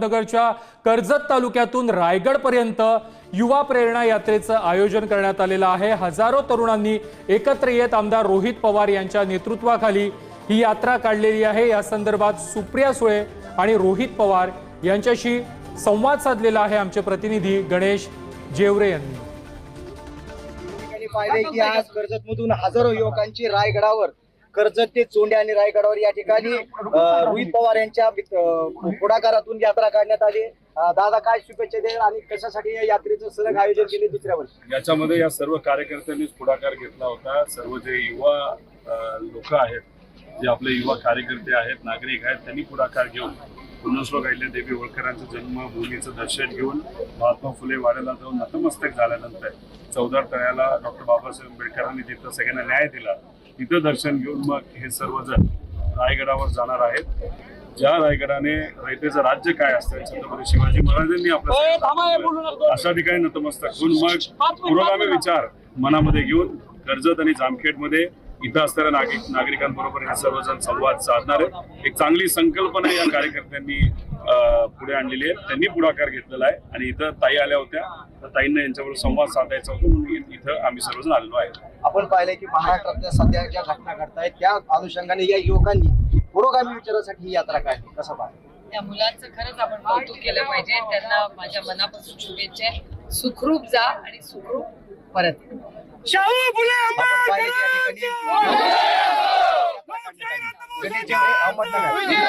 अहमदनगरच्या कर्जत तालुक्यातून रायगड पर्यंत युवा प्रेरणा यात्रेचं आयोजन करण्यात आलेलं आहे. हजारो तरुणांनी एकत्र येत आमदार रोहित पवार यांच्या नेतृत्वाखाली ही यात्रा काढलेली आहे. या संदर्भात सुप्रिया सुळे आणि रोहित पवार यांच्याशी संवाद साधलेला आहे आमचे प्रतिनिधी गणेश जेवरे यांनी. पाहिले की आज कर्जतमधून हजारो युवकांची रायगडावर कर्जत ते चोंडे आणि रायगडावर या ठिकाणी रोहित पवार यांच्या पुढाकारातून यात्रा काढण्यात आली. दादा काय शुभेच्छा देईल आणि कशासाठी या यात्रेचं सलग आयोजन केले दुसऱ्या वर्षी? याच्यामध्ये या सर्व कार्यकर्त्यांनीच पुढाकार घेतला होता. सर्व जे युवा लोक आहेत जे आपले युवा कार्यकर्ते आहेत नागरिक आहेत त्यांनी पुढाकार घेऊन पुण्यश्लोक अहिल्या देवी होळकरांचं जन्मभूमीचं दर्शन घेऊन महात्मा फुले वाड्याला जाऊन नतमस्तक झाल्यानंतर चौदार तळ्याला डॉक्टर बाबासाहेब आंबेडकरांनी तिथं सगळ्यांना न्याय दिला. तिथं दर्शन घेऊन मग हे सर्वजण रायगडावर जाणार आहेत. ज्या रायगडाने रयतेचं राज्य काय असतं छत्रपती शिवाजी महाराजांनी आपलं अशा ठिकाणी नतमस्तक होऊन मग पुरोगामी विचार मनामध्ये घेऊन कर्जत आणि जामखेडमध्ये इथं असणाऱ्या नागरिक नागरिकांबरोबर हे सर्वजण संवाद साधणार आहेत. एक चांगली संकल्पना या कार्यकर्त्यांनी पुढे आणलेली आहे. त्यांनी पुढाकार घेतलेला आहे. आणि इथं ताई आल्या होत्या. तर ताईंना यांच्याबरोबर संवाद साधायचा होता. म्हणून इथं आम्ही सर्वजण आलेलो आहे. आपण पाहिलंय की महाराष्ट्रातल्या सध्या ज्या घटना घडतायत त्या अनुषंगाने या युवकांनी पुरोगामी विचारासाठी ही यात्रा काढली. कसं पाहिजे त्या मुलांचं खरंच आपण कौतुक केलं पाहिजे. त्यांना माझ्या मनापासून शुभेच्छा आहे. सुखरूप जा आणि सुखरूप परत अहमदनगर.